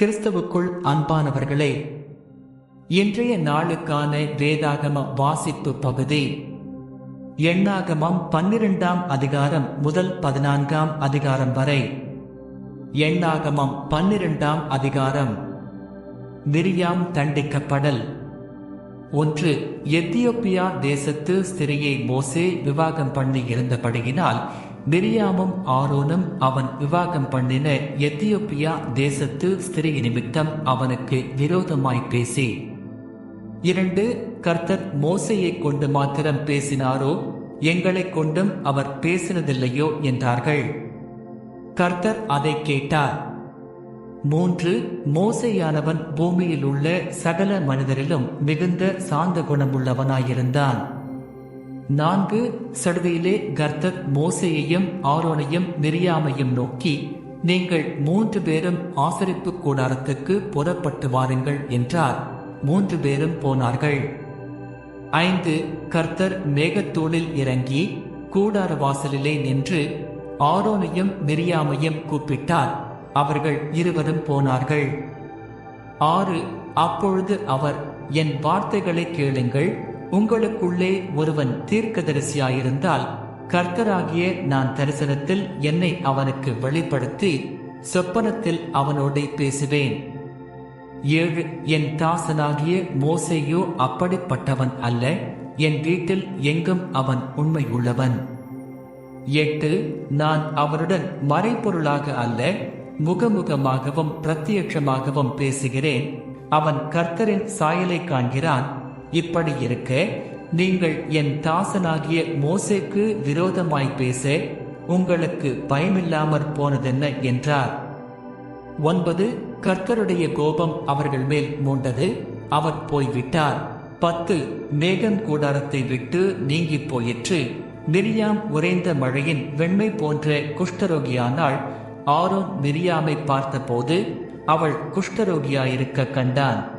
கிறிஸ்தவுக்குள் அன்பானவர்களே இன்றைய நாளுக்கான வேதாகம வாசிப்பு பகுதி எண்ணாகமம் பன்னிரெண்டாம் அதிகாரம் முதல் பதினான்காம் அதிகாரம் வரை. எண்ணாகமம் பன்னிரெண்டாம் அதிகாரம். மிரியாம் தண்டிக்கப்படல். ஒன்று எத்தியோப்பியா தேசத்து ஸ்திரியை மோசே விவாகம் பண்ணி இருந்தபடியினால் மிரியாமும் ஆரோனும் அவன் விவாகம் பண்ணின எத்தியோப்பியா தேசத்து ஸ்திரீ நிமித்தம் அவனுக்கு விரோதமாய் பேசி இரண்டு கர்த்தர் மோசையை கொண்டு மாத்திரம் பேசினாரோ? எங்களைக் கொண்டும் அவர் பேசினதில்லையோ? என்றார்கள். கர்த்தர் அதை கேட்டார். மூன்று மோசையானவன் பூமியில் உள்ள சகல மனிதரிலும் மிகுந்த சாந்த குணமுள்ளவனாயிருந்தான். நான்கு சடுதியிலே கர்த்தர் மோசையையும் ஆரோனையும் மிரியாமையும் நோக்கி நீங்கள் மூன்று பேரும் ஆசரிப்பு கூடாரத்துக்கு புறப்பட்டு வாருங்கள் என்றார். மூன்று பேரும் போனார்கள். ஐந்து கர்த்தர் மேகத்தூளில் இறங்கி கூடார வாசலிலே நின்று ஆரோனையும் மிரியாமையும் கூப்பிட்டார். அவர்கள் இருவரும் போனார்கள். ஆறு அப்பொழுது அவர் என் வார்த்தைகளை கேளுங்கள் உங்களுக்குள்ளே ஒருவன் தீர்க்கதரிசியாயிருந்தால் கர்த்தராகிய நான் தரிசனத்தில் என்னை அவனுக்கு வெளிப்படுத்தி சொப்பனத்தில் அவனோடு பேசுவேன். ஏழு என் தாசனாகிய மோசையோ அப்படிப்பட்டவன் அல்ல என் வீட்டில் எங்கும் அவன் உண்மையுள்ளவன். எட்டு நான் அவருடன் மறைபொருளாக அல்ல முகமுகமாகவும் பிரத்யட்சமாகவும் பேசுகிறேன். அவன் கர்த்தரின் சாயலை காண்கிறான் இப்படி இருக்க நீங்கள் என் தாசனாகிய மோசேக்கு விரோதமாய் பேச உங்களுக்கு பயமில்லாமற் போனதென்ன என்றார். ஒன்பது கர்த்தருடைய கோபம் அவர்கள் மேல் மூண்டது அவர் போய்விட்டார். பத்து மேகம் கூடாரத்தை விட்டு நீங்கி போயிற்று. மிரியாம் உறைந்த மழையின் வெண்மை போன்ற குஷ்டரோகியானாள் ஆரோன் மிரியாமை பார்த்தபோது அவள் குஷ்டரோகியாயிருக்க கண்டான்.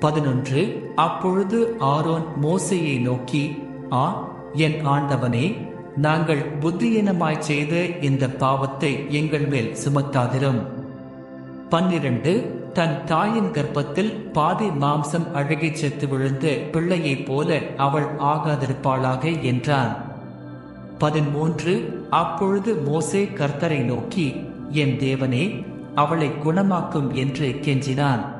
பதினொன்று. அப்பொழுது ஆரோன் மோசையை நோக்கி ஆ என் ஆண்டவனே நாங்கள் புத்தியினமாய் செய்த இந்த பாவத்தை எங்கள் மேல் சுமத்தாதிரும். பன்னிரண்டு. தன் தாயின் கர்ப்பத்தில் பாதி மாம்சம் அழகிச் செத்து விழுந்து பிள்ளையைப் போல அவள் ஆகாதிருப்பாளாக என்றான். பதிமூன்று. அப்பொழுது மோசே கர்த்தரை நோக்கி என் தேவனே அவளை குணமாக்கும் என்று கெஞ்சினான்.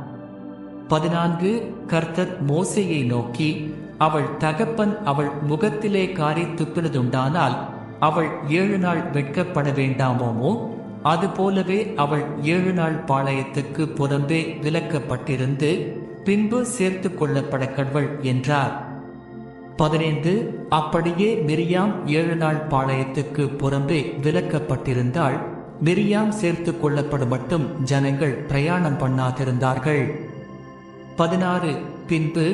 பதினான்கு கர்த்தர் மோசையை நோக்கி அவள் தகப்பன் அவள் முகத்திலே காரி துப்பினதுண்டானால் அவள் ஏழு நாள் வெட்கப்பட வேண்டாமோமோ? அதுபோலவே அவள் ஏழு நாள் பாளையத்துக்கு புறம்பே விலக்கப்பட்டிருந்து பின்பு சேர்த்து கொள்ளப்பட கடவள் என்றார். பதினைந்து அப்படியே மிரியாம் ஏழு நாள் பாளையத்துக்கு புறம்பே விலக்கப்பட்டிருந்தால் மிரியாம் சேர்த்து கொள்ளப்படும் மட்டும் ஜனங்கள் பிரயாணம் பண்ணாதிருந்தார்கள். பதினாறு. பின்பு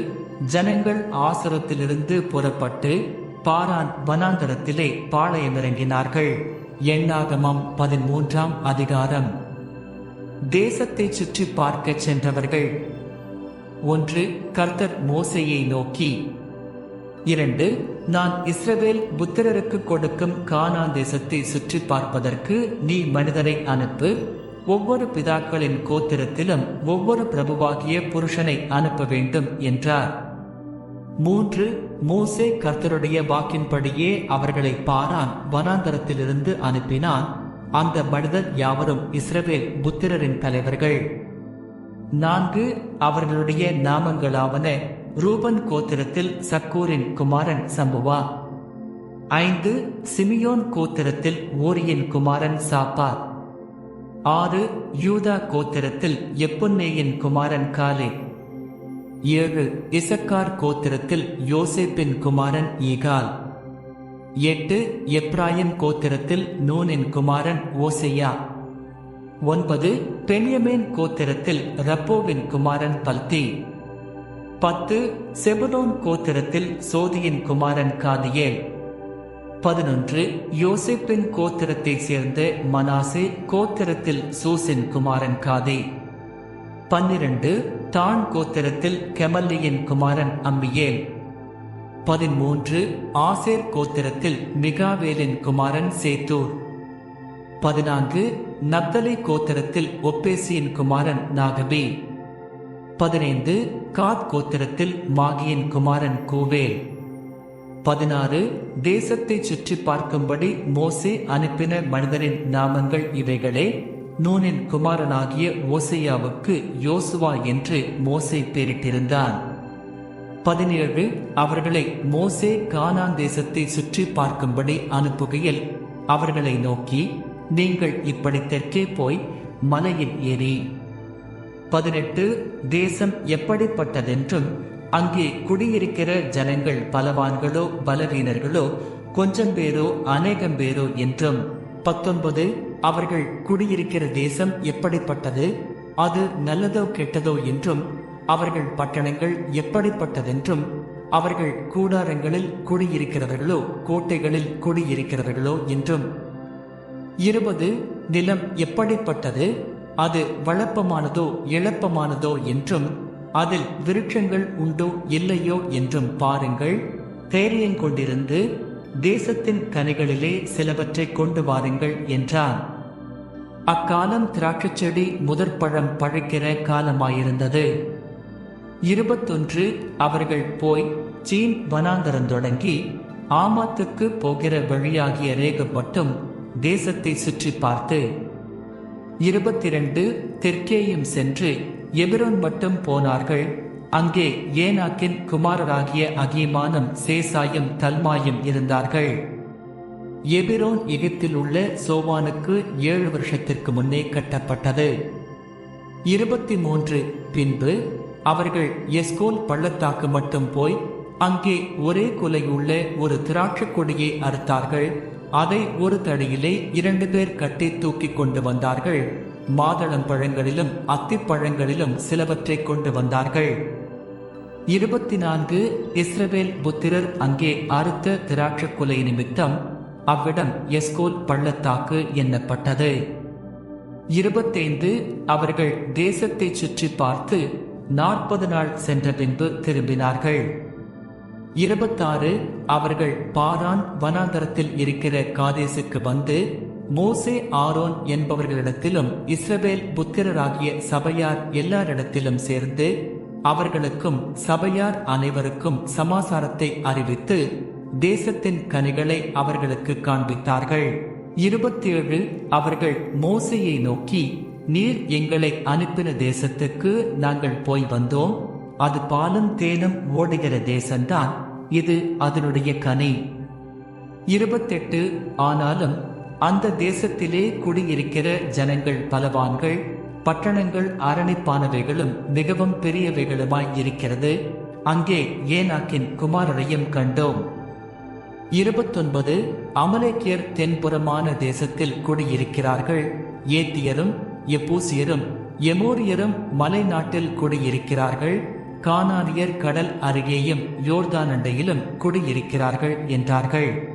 ஜனங்கள் ஆசிரத்திலிருந்து புறப்பட்டு பாரான் வனாந்தரத்திலே பாளையமிறங்கினார்கள் எண்ணாகமம் பதிமூன்றாம் அதிகாரம். தேசத்தை சுற்றி பார்க்க சென்றவர்கள். ஒன்று கர்த்தர் மோசையை நோக்கி இரண்டு நான் இஸ்ரவேல் புத்திரருக்கு கொடுக்கும் கானான் தேசத்தை சுற்றி பார்ப்பதற்கு நீ மனிதரை அனுப்பு. ஒவ்வொரு பிதாக்களின் கோத்திரத்திலும் ஒவ்வொரு பிரபுவாகிய புருஷனை அனுப்ப வேண்டும் என்றார். மூன்று மூசே கர்த்தருடைய வாக்கின்படியே அவர்களை பாரான் வனாந்தரத்திலிருந்து அனுப்பினான். அந்த மனிதர் யாவரும் இஸ்ரவேல் புத்திரரின் தலைவர்கள். நான்கு அவர்களுடைய நாமங்களாவன ரூபன் கோத்திரத்தில் சக்கூரின் குமாரன் சம்புவா. ஐந்து சிமியோன் கோத்திரத்தில் ஓரியின் குமாரன் சாப்பார். ஆறு யூதா கோத்திரத்தில் எப்புன்னேயின் குமாரன் காலே. ஏழு இசக்கார் கோத்திரத்தில் யோசேப்பின் குமாரன் ஈகால். எட்டு எப்ராயிம் கோத்திரத்தில் நூனின் குமாரன் ஓசையா. ஒன்பது பெனியமேன் கோத்திரத்தில் ரப்போவின் குமாரன் பல்தி. பத்து செபுலோன் கோத்திரத்தில் சோதியின் குமாரன் காதியேல். பதினொன்று யோசிப்பின் கோத்திரத்தைச் சேர்ந்த மனாசே கோத்திரத்தில் சூசின் குமாரன் காதே. பன்னிரண்டு தான் கோத்திரத்தில் கெமல்லியின் குமாரன் அம்பியேல் பதிமூன்று ஆசேர் கோத்திரத்தில் மிகாவேலின் குமாரன் சேத்தூர். பதினான்கு நப்தலி கோத்திரத்தில் ஒப்பேசியின் குமாரன் நாகபி. பதினைந்து காத் கோத்திரத்தில் மாகியின் குமாரன் கூவேல். பதினாறு தேசத்தை சுற்றி பார்க்கும்படி மோசே அனுப்பின மனிதரின் நாமங்கள் இவைகளே. நூனின் குமாரனாகிய ஓசையாவுக்கு யோசுவா என்று மோசே பெயரிட்டிருந்தான் பதினேழு அவர்களை மோசே கானான் தேசத்தை சுற்றி பார்க்கும்படி அனுப்புகையில் அவர்களை நோக்கி நீங்கள் இப்படி தெற்கே போய் மலையில் ஏறி. பதினெட்டு தேசம் எப்படிப்பட்டதென்றும் அங்கே குடியிருக்கிற ஜனங்கள் பலவான்களோ பலவீனர்களோ கொஞ்சம் பேரோ அநேகம் பேரோ என்றும் பத்தொன்பது அவர்கள் குடியிருக்கிற தேசம் எப்படிப்பட்டது? அது நல்லதோ கெட்டதோ என்றும் அவர்கள் பட்டணங்கள் எப்படிப்பட்டதென்றும் அவர்கள் கூடாரங்களில் குடியிருக்கிறவர்களோ கோட்டைகளில் குடியிருக்கிறவர்களோ என்றும். இருபது நிலம் எப்படிப்பட்டது? அது வளப்பமானதோ இழப்பமானதோ என்றும் அதில் விருட்சங்கள் உண்டோ இல்லையோ என்றும் பாருங்கள். தைரியம் கொண்டிருந்து தேசத்தின் கனிகளிலே சிலவற்றை கொண்டு வாருங்கள் என்றான். அக்காலம் திராட்சைச் செடி முதற்பழம் பழைக்கிற காலமாயிருந்தது. இருபத்தொன்று அவர்கள் போய் சீன் வனாந்தரம் தொடங்கி ஆமாத்துக்கு போகிற வழியாகிய ரேகம் மட்டும் தேசத்தை சுற்றி பார்த்து இருபத்திரண்டு தெற்கேயும் சென்று எபிரோன் மட்டும் போனார்கள். அங்கே ஏனாக்கின் குமாரராகிய அகிமானும் சேசாயும் தல்மாயும் இருந்தார்கள். எபிரோன் எகிப்தில் உள்ள சோவானுக்கு ஏழு வருஷத்திற்கு முன்னே கட்டப்பட்டது. இருபத்தி மூன்று பின்பு அவர்கள் எஸ்கோல் பள்ளத்தாக்கு மட்டும் போய் அங்கே ஒரே குலையுள்ள ஒரு திராட்சைக் கொடியை அறுத்தார்கள். அதை ஒரு தடியிலே இரண்டு பேர் கட்டி தூக்கி கொண்டு வந்தார்கள். மாதளம் பழங்களிலும் அத்திப்பழங்களிலும் சிலவற்றை கொண்டு வந்தார்கள். இருபத்தி நான்கு இஸ்ரவேல் புத்திரர் அங்கே அறுத்த திராட்சைக் கொலை நிமித்தம் அவ்விடம் எஸ்கோல் பள்ளத்தாக்கு எண்ணப்பட்டது. இருபத்தைந்து அவர்கள் தேசத்தை சுற்றி பார்த்து நாற்பது நாள் சென்ற பின்பு திரும்பினார்கள். இருபத்தாறு அவர்கள் பாரான் வனாந்தரத்தில் இருக்கிற காதேசுக்கு வந்து மோசே ஆரோன் என்பவர்களிடத்திலும் இஸ்ரவேல் புத்திரராகிய சபையார் எல்லாரிடத்திலும் சேர்ந்து அவர்களுக்கும் சபையார் அனைவருக்கும் சமாசாரத்தை அறிவித்து தேசத்தின் கனிகளை அவர்களுக்கு காண்பித்தார்கள். இருபத்தேழு அவர்கள் மோசையை நோக்கி நீர் எங்களை அனுப்பின தேசத்துக்கு நாங்கள் போய் வந்தோம். அது பாலும் தேனும் ஓடுகிற தேசம்தான். இது அதனுடைய கனி. இருபத்தெட்டு ஆனாலும் அந்த தேசத்திலே குடியிருக்கிற ஜனங்கள் பலவான்கள் பட்டணங்கள் அரணிப்பானவைகளும் மிகவும் பெரியவைகளுமாய் இருக்கிறது. அங்கே ஏனாக்கின் குமாரரையும் கண்டோம். இருபத்தொன்பது அமலேக்கியர் தென்புறமான தேசத்தில் குடியிருக்கிறார்கள். ஏத்தியரும் எப்பூசியரும் எமோரியரும் மலை நாட்டில் குடியிருக்கிறார்கள். கானானியர் கடல் அருகேயும் யோர்தான் அண்டையிலும் குடியிருக்கிறார்கள் என்றார்கள்.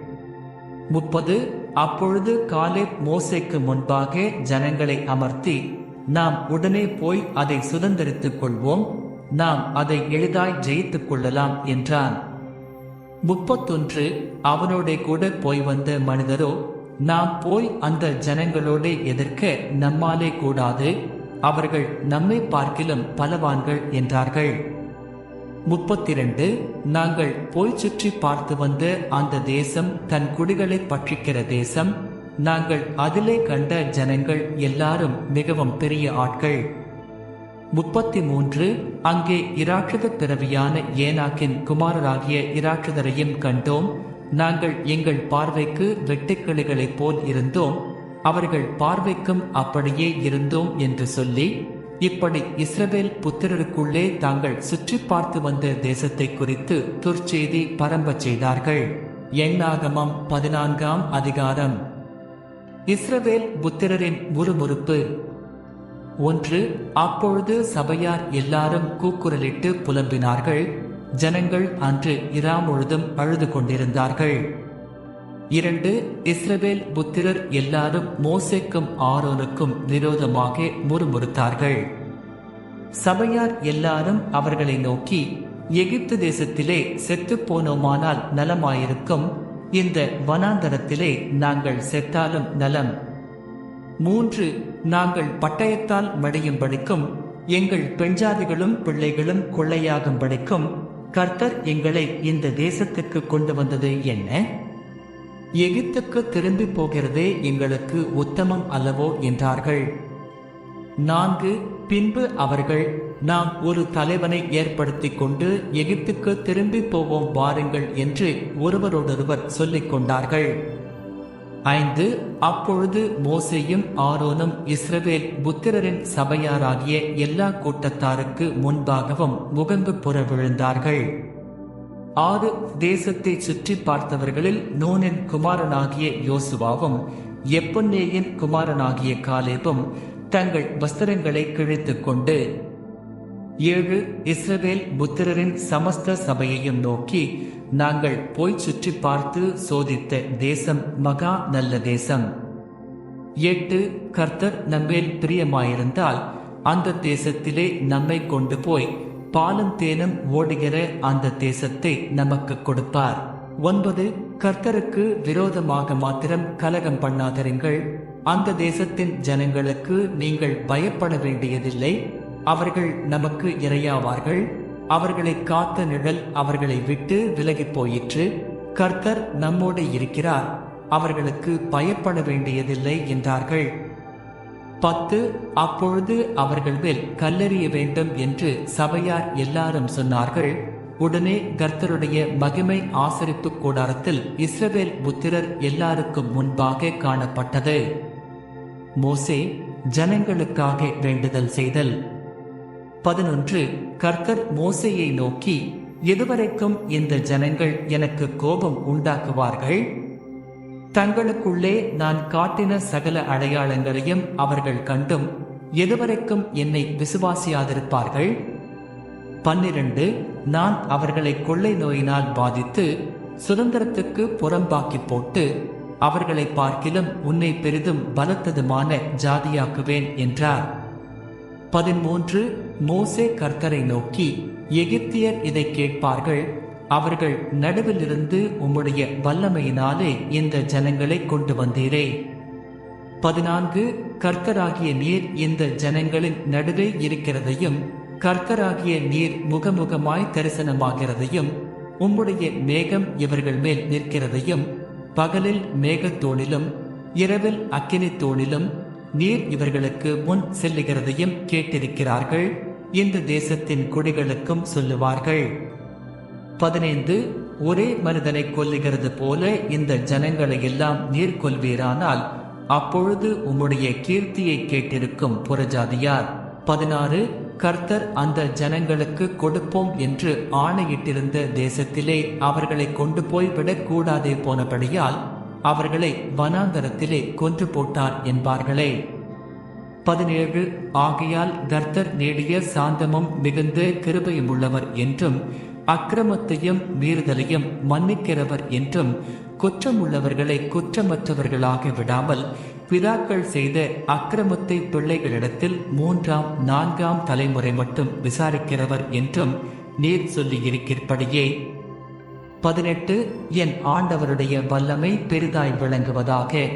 முப்பது அப்பொழுது காலேப் மோசைக்கு முன்பாக ஜனங்களை அமர்த்தி நாம் உடனே போய் அதை சுதந்திரித்துக் கொள்வோம். நாம் அதை எளிதாய் ஜெயித்துக் கொள்ளலாம் என்றான். முப்பத்தொன்று அவனோட கூட போய் வந்த மனிதரோ நாம் போய் அந்த ஜனங்களோட எதிர்க்க நம்மாலே கூடாது. அவர்கள் நம்மை பார்க்கிலும் பலவான்கள் என்றார்கள். முப்பத்திரண்டு நாங்கள் போய் சுற்றி பார்த்து வந்த அந்த தேசம் தன் குடிகளை பற்றிக்கிற தேசம். நாங்கள் அதிலே கண்ட ஜனங்கள் எல்லாரும் மிகவும் பெரிய ஆட்கள். முப்பத்தி மூன்று அங்கே இராட்சத பிறவியான ஏனாக்கின் குமாரராகிய இராட்சதரையும் கண்டோம். நாங்கள் எங்கள் பார்வைக்கு வெட்டுக்கிளிகளைப் போல் இருந்தோம். அவர்கள் பார்வைக்கும் அப்படியே இருந்தோம் என்று சொல்லி இப்படி இஸ்ரவேல் புத்திரருக்குள்ளே தாங்கள் சுற்றி பார்த்து வந்த தேசத்தை குறித்து துர்ச்செய்தி பரம்பச் செய்தார்கள். எண்ணாகமம் பதினான்காம் அதிகாரம். இஸ்ரவேல் புத்திரரின் முறுமுறுப்பு. ஒன்று அப்பொழுது சபையார் எல்லாரும் கூக்குரலிட்டு புலம்பினார்கள். ஜனங்கள் அன்று இரா முழுதும் அழுது கொண்டிருந்தார்கள். இரண்டு இஸ்ரவேல் புத்திரர் எல்லாரும் மோசேக்கும் ஆரோனுக்கும் விரோதமாக முறுமுறுத்தார்கள். சபையார் எல்லாரும் அவர்களை நோக்கி எகிப்து தேசத்திலே செத்துப் போனோமானால் நலமாயிருக்கும். இந்த வனாந்தரத்திலே நாங்கள் செத்தாலும் நலம். மூன்று நாங்கள் பட்டயத்தால் மடியும்படிக்கும் எங்கள் பெண்ஜாதிகளும் பிள்ளைகளும் கொள்ளையாகும்படிக்கும் கர்த்தர் எங்களை இந்த தேசத்துக்கு கொண்டு வந்தது என்ன? எகிப்துக்கு திரும்பி போகிறதே எங்களுக்கு உத்தமம் அல்லவோ என்றார்கள். நான்கு பின்பு அவர்கள் நாம் ஒரு தலைவனை ஏற்படுத்திக் கொண்டு எகிப்துக்கு திரும்பி போவோம் வாருங்கள் என்று ஒருவரோடொருவர் சொல்லிக் கொண்டார்கள். ஐந்து அப்பொழுது மோசையும் ஆரோனும் இஸ்ரவேல் புத்திரரின் சபையாராகிய எல்லா கூட்டத்தாருக்கு முன்பாகவும் முகம்பு புற விழுந்தார்கள். ஆறு தேசத்தை சுற்றி பார்த்தவர்களில் நூனின் குமாரனாகிய யோசுவாவும் எப்பொன்னேயின் குமாரனாகிய காலேபும் தங்கள் வஸ்திரங்களை கிழித்துக் கொண்டு ஏழு இஸ்ரவேல் புத்திரரின் சமஸ்த சபையையும் நோக்கி நாங்கள் போய் சுற்றி பார்த்து சோதித்த தேசம் மகா நல்ல தேசம். எட்டு கர்த்தர் நம்மேல் பிரியமாயிருந்தால் அந்த தேசத்திலே நம்மை கொண்டு போய் பாலும் தேனும் ஓடுகிற அந்த தேசத்தை நமக்கு கொடுப்பார் ஒன்பது கர்த்தருக்கு விரோதமாக மாத்திரம் கலகம் பண்ணாதிருங்கள். அந்த தேசத்தின் ஜனங்களுக்கு நீங்கள் பயப்பட வேண்டியதில்லை. அவர்கள் நமக்கு இரையாவார்கள். அவர்களை காத்த நிழல் அவர்களை விட்டு விலகிப் போயிற்று. கர்த்தர் நம்மோடு இருக்கிறார். அவர்களுக்கு பயப்பட வேண்டியதில்லை என்றார்கள். பத்து அப்பொழுது அவர்கள் மேல் கல்லெறிய வேண்டும் என்று சபையார் எல்லாரும் சொன்னார்கள். உடனே கர்த்தருடைய மகிமை ஆசரிப்பு கூடாரத்தில் இஸ்ரவேல் புத்திரர் எல்லாருக்கும் முன்பாக காணப்பட்டது. மோசே ஜனங்களுக்காக வேண்டுதல் செய்தல். பதினொன்று கர்த்தர் மோசையை நோக்கி எதுவரைக்கும் இந்த ஜனங்கள் எனக்கு கோபம் உண்டாக்குவார்கள்? தங்களுக்குள்ளே நான் காட்டின சகல அடையாளங்களையும் அவர்கள் கண்டும் எதுவரைக்கும் என்னை விசுவாசியாதிருப்பார்கள்? பன்னிரண்டு நான் அவர்களை கொள்ளை நோயினால் பாதித்து சுதந்திரத்துக்கு புறம்பாக்கி போட்டு அவர்களை பார்க்கிலும் உன்னை பெரிதும் பலத்ததுமான ஜாதியாக்குவேன் என்றார். பதிமூன்று மோசே கர்த்தரை நோக்கி எகிப்தியர் இதை கேட்பார்கள் அவர்கள் நடுவிலிருந்து உம்முடைய வல்லமையினாலே இந்த ஜனங்களை கொண்டு வந்தீரே. பதினான்கு கர்த்தராகிய நீர் இந்த ஜனங்களின் நடுவே இருக்கிறதையும் கர்த்தராகிய நீர் முகமுகமாய் தரிசனமாகிறதையும் உம்முடைய மேகம் இவர்கள் மேல் நிற்கிறதையும் பகலில் மேகத்தோணிலும் இரவில் அக்கினித்தோணிலும் நீர் இவர்களுக்கு முன் செல்லுகிறதையும் கேட்டிருக்கிறார்கள். இந்த தேசத்தின் குடிகளுக்கும் சொல்லுவார்கள். பதினைந்து ஒரே மனிதனை கொல்லுகிறது போல இந்த ஜனங்களை எல்லாம் நீர் கொல்வீரானால் அப்பொழுது உம்முடைய கீர்த்தியை கேட்டிருக்கும் புறஜாதியார். பதினாறு கர்த்தர் அந்த ஜனங்களுக்கு கொடுப்போம் என்று ஆணையிட்டிருந்த தேசத்திலே அவர்களை கொண்டு போய் விடக்கூடாதே போனபடியால் அவர்களை வனாந்தரத்திலே கொன்று போட்டார் என்பார்களே. பதினேழு ஆகையால் கர்த்தர் நேடிய சாந்தமும் மிகுந்த கிருபையும் உள்ளவர் என்றும் அக்கிரமத்தையும் மீறுதலையும் மன்னிக்கிறவர் என்றும் குற்றமுள்ளவர்களை குற்றமற்றவர்களாக விடாமல் பிதாக்கள் செய்த அக்கிரமத்தை பிள்ளைகளிடத்தில் மூன்றாம் நான்காம் தலைமுறை மட்டும் விசாரிக்கிறவர் என்றும் நீர் சொல்லியிருக்கிறபடியே பதினெட்டு என் ஆண்டவருடைய வல்லமை பெரிதாய் விளங்குவதாக.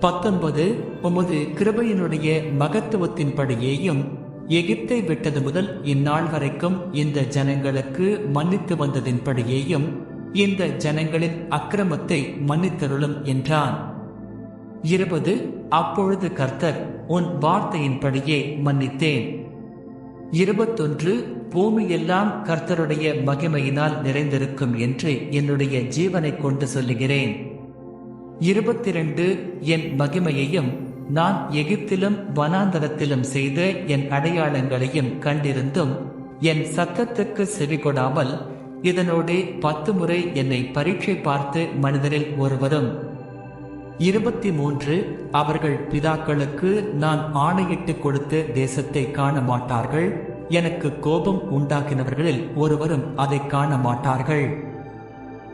பத்தொன்பது உமது கிருபையினுடைய மகத்துவத்தின்படியேயும் எகிப்தை விட்டது முதல் இந்நாள் வரைக்கும் இந்த ஜனங்களுக்கு மன்னித்து வந்ததின்படியேயும் இந்த ஜனங்களின் அக்கிரமத்தை மன்னித்தருளும் என்றான். இருபது அப்பொழுது கர்த்தர் உன் வார்த்தையின்படியே மன்னித்தேன். இருபத்தொன்று பூமியெல்லாம் கர்த்தருடைய மகிமையினால் நிறைந்திருக்கும் என்று என்னுடைய ஜீவனை கொண்டு சொல்லுகிறேன். இருபத்தி ரெண்டு என் மகிமையையும் நான் எகிப்திலும் வனாந்தரத்திலும் செய்த என் அடையாளங்களையும் கண்டிருந்தும் என் சத்தத்துக்கு செவிகொடாமல் இதனோடே பத்து முறை என்னை பரீட்சை பார்த்து மனிதரில் ஒருவரும். இருபத்தி மூன்று அவர்கள் பிதாக்களுக்கு நான் ஆணையிட்டு கொடுத்த தேசத்தை காண மாட்டார்கள் எனக்கு கோபம் உண்டாக்கினவர்களில் ஒருவரும் அதை காண மாட்டார்கள்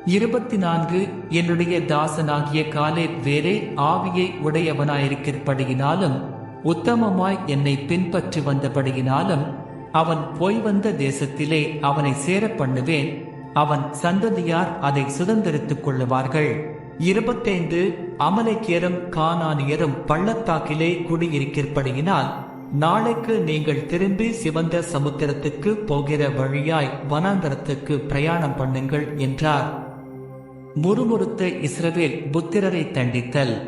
இருபத்தி நான்கு என்னுடைய தாசனாகிய காலே வேறே ஆவியை உடையவனாயிருக்கிறபடியினாலும் உத்தமமாய் என்னை பின்பற்றி வந்தபடியினாலும் அவன் போய் வந்த தேசத்திலே அவனை சேர பண்ணுவேன் அவன் சந்ததியார் அதை சுதந்திரித்துக் கொள்ளுவார்கள். இருபத்தைந்து அமலைக்கியரும் கானானியரும் பள்ளத்தாக்கிலே குடியிருக்கிறபடியினால் நாளைக்கு நீங்கள் திரும்பி சிவந்த சமுத்திரத்துக்கு போகிற வழியாய் வனாந்தரத்துக்கு பிரயாணம் பண்ணுங்கள் என்றார். முறுமுறுத்த இஸ்ரவேல் புத்திரரை தண்டித்தல்.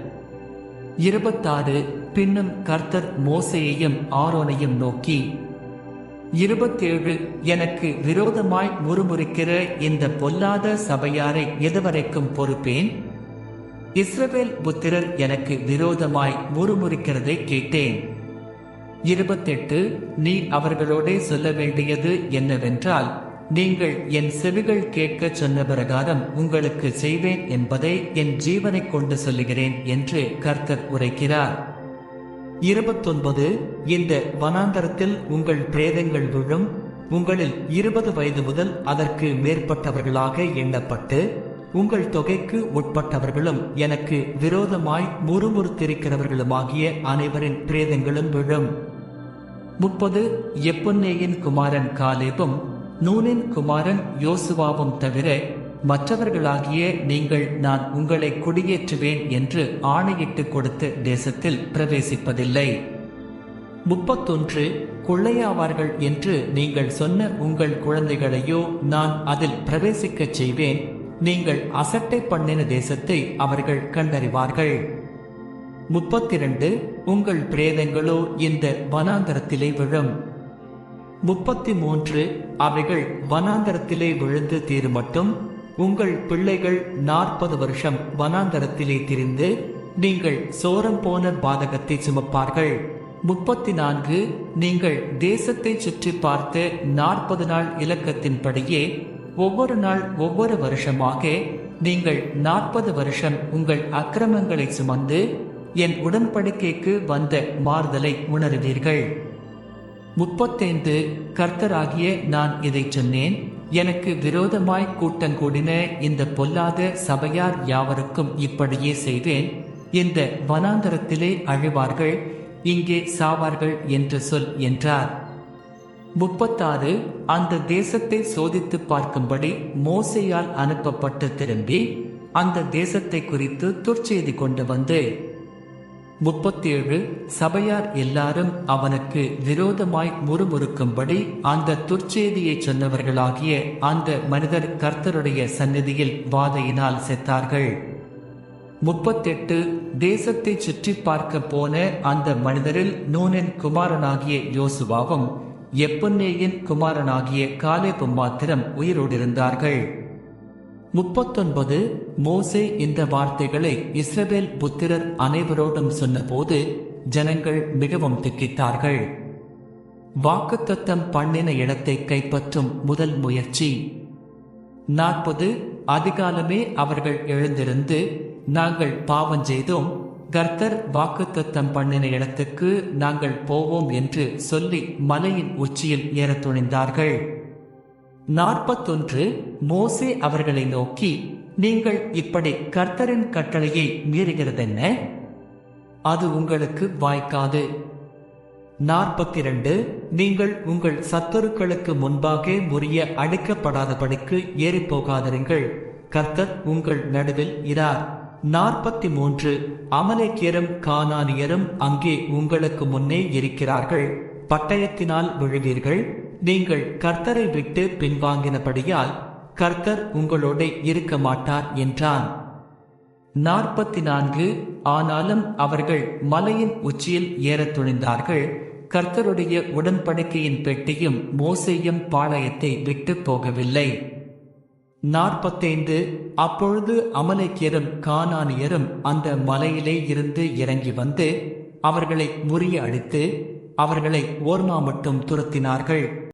இருபத்தாறு பின்னும் கர்த்தர் மோசையையும் ஆரோனையும் நோக்கி இருபத்தேழு எனக்கு விரோதமாய் முறுமுறுக்கிற இந்த பொல்லாத சபையாரை எதுவரைக்கும் பொறுப்பேன்? இஸ்ரவேல் புத்திரர் எனக்கு விரோதமாய் முறுமுறுக்கிறதை கேட்டேன். இருபத்தெட்டு நீ அவர்களோடே சொல்ல வேண்டியது என்னவென்றால் நீங்கள் என் செவிகள் கேட்க சொன்ன பிரகாரம் உங்களுக்கு செய்வேன் என்பதை என் ஜீவனைக் கொண்டு சொல்லுகிறேன் என்று கர்த்தர் உரைக்கிறார். இருபத்தொன்பது இந்த வனாந்தரத்தில் உங்கள் பிரேதங்கள் விழும் உங்களில் இருபது வயது முதல் அதற்கு மேற்பட்டவர்களாக எண்ணப்பட்டு உங்கள் தொகைக்கு உட்பட்டவர்களும் எனக்கு விரோதமாய் முறுமுறுத்திருக்கிறவர்களுமாகிய அனைவரின் பிரேதங்களும் விழும். முப்பது எப்பொன்னேயின் குமாரன் காலேபும் நூனின் குமாரன் யோசுவாவும் தவிர மற்றவர்களாகிய நீங்கள் நான் உங்களை குடியேற்றுவேன் என்று ஆணையிட்டு கொடுத்து தேசத்தில் பிரவேசிப்பதில்லை. முப்பத்தொன்று கொள்ளையாவார்கள் என்று நீங்கள் சொன்ன உங்கள் குழந்தைகளையோ நான் அதில் பிரவேசிக்கச் செய்வேன். நீங்கள் அசட்டை பண்ணின தேசத்தை அவர்கள் கண்டறிவார்கள். முப்பத்திரண்டு உங்கள் பிரேதங்களோ இந்த வனாந்தரத்திலே விழும். முப்பத்தி மூன்று அவைகள் வனாந்தரத்திலே விழுந்து தீருமட்டும் உங்கள் பிள்ளைகள் நாற்பது வருஷம் வனாந்தரத்திலே திரிந்து நீங்கள் சோரம் போன பாதகத்தை சுமப்பார்கள். முப்பத்தி நான்கு நீங்கள் தேசத்தை சுற்றி பார்த்து நாற்பது நாள் இலக்கத்தின்படியே ஒவ்வொரு நாள் ஒவ்வொரு வருஷமாக நீங்கள் நாற்பது வருஷம் உங்கள் அக்கிரமங்களை சுமந்து என் உடன்படிக்கைக்கு வந்த மாறுதலை உணருவீர்கள். முப்பத்தைந்து கர்த்தராகிய நான் இதை சொன்னேன். எனக்கு விரோதமாய் கூட்டங்கூடின இந்த பொல்லாத சபையார் யாவருக்கும் இப்படியே செய்வேன். இந்த வனாந்தரத்திலே அழிவார்கள் இங்கே சாவார்கள் என்று சொல் என்றார். முப்பத்தாறு அந்த தேசத்தை சோதித்து பார்க்கும்படி மோசையால் அனுப்பப்பட்டு திரும்பி அந்த தேசத்தை குறித்து துர்ச்செய்தி கொண்டு வந்து முப்பத்தேழு சபையார் எல்லாரும் அவனுக்கு விரோதமாய் முறுமுறுக்கும்படி அந்த துர்ச்செய்தியை சொன்னவர்களாகிய அந்த மனிதர் கர்த்தருடைய சந்நிதியில் வாதையினால் செத்தார்கள். முப்பத்தெட்டு தேசத்தை சுற்றி பார்க்க போன அந்த மனிதரில் நூனின் குமாரனாகிய யோசுவாவும் எப்பொன்னேயின் குமாரனாகிய காலேபும் மாத்திரம் உயிரோடிருந்தார்கள். முப்பத்தொன்பது மோசே இந்த வார்த்தைகளை இஸ்ரவேல் புத்திரர் அனைவரோடும் சொன்னபோது ஜனங்கள் மிகவும் திக்கித்தார்கள். வாக்குத்தத்தம் பண்ணின இடத்தை கைப்பற்றும் முதல் முயற்சி. நாற்பது அதிகாலமே அவர்கள் எழுந்திருந்து நாங்கள் பாவம் செய்தோம் கர்த்தர் வாக்குத்தத்தம் பண்ணின இடத்துக்கு நாங்கள் போவோம் என்று சொல்லி மலையின் உச்சியில் ஏற துணிந்தார்கள். நாற்பத்தொன்று மோசே அவர்களை நோக்கி நீங்கள் இப்படி கர்த்தரின் கட்டளையை மீறுகிறதென்ன? அது உங்களுக்கு வாய்க்காது. நாற்பத்தி இரண்டு நீங்கள் உங்கள் சத்துருக்களுக்கு முன்பாக முறிய அடிக்கப்படாதபடிக்கு ஏறி போகாதிருங்கள் கர்த்தர் உங்கள் நடுவில் இரார். நாற்பத்தி மூன்று அமலேக்கியரும் கானானியரும் அங்கே உங்களுக்கு முன்னே இருக்கிறார்கள். பட்டயத்தினால் விழுவீர்கள். நீங்கள் கர்த்தரை விட்டு பின்வாங்கினபடியால் கர்த்தர் உங்களோட இருக்க மாட்டார் என்றான். நாற்பத்தி நான்கு ஆனாலும் அவர்கள் மலையின் உச்சியில் ஏறத் துணிந்தார்கள். கர்த்தருடைய உடன்படிக்கையின் பெட்டியும் மோசையும் பாளையத்தை விட்டு போகவில்லை. நாற்பத்தைந்து அப்பொழுது அமலைக்கியரும் கானானியரும் அந்த மலையிலே இருந்து இறங்கி வந்து அவர்களை முறிய அடித்து அவர்களை ஓர்மா மட்டும் துரத்தினார்கள்.